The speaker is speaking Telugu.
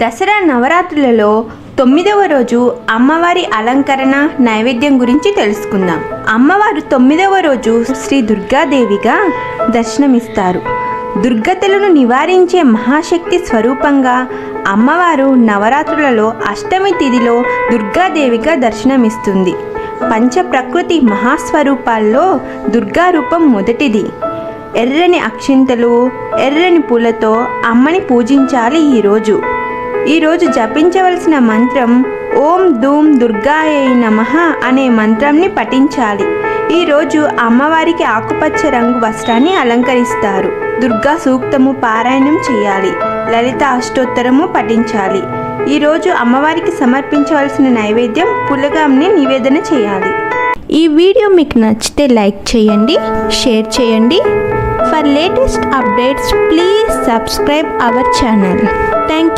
దసరా నవరాత్రులలో తొమ్మిదవ రోజు అమ్మవారి అలంకరణ నైవేద్యం గురించి తెలుసుకుందాం. అమ్మవారు తొమ్మిదవ రోజు శ్రీ దుర్గాదేవిగా దర్శనమిస్తారు. దుర్గతలను నివారించే మహాశక్తి స్వరూపంగా అమ్మవారు నవరాత్రులలో అష్టమి తిథిలో దుర్గాదేవిగా దర్శనమిస్తుంది. పంచ ప్రకృతి మహాస్వరూపాల్లో దుర్గా రూపం మొదటిది. ఎర్రని అక్షింతలు ఎర్రని పూలతో అమ్మని పూజించాలి ఈరోజు ఈరోజు జపించవలసిన మంత్రం ఓం ధూమ్ దుర్గాయ నమః అనే మంత్రంని పఠించాలి. ఈరోజు అమ్మవారికి ఆకుపచ్చ రంగు వస్త్రాన్ని అలంకరిస్తారు. దుర్గా సూక్తము పారాయణం చేయాలి. లలిత అష్టోత్తరము పఠించాలి. ఈరోజు అమ్మవారికి సమర్పించవలసిన నైవేద్యం పులగాంని నివేదన చేయాలి. ఈ వీడియో మీకు నచ్చితే లైక్ చేయండి షేర్ చేయండి. For latest updates please subscribe our channel. Thank you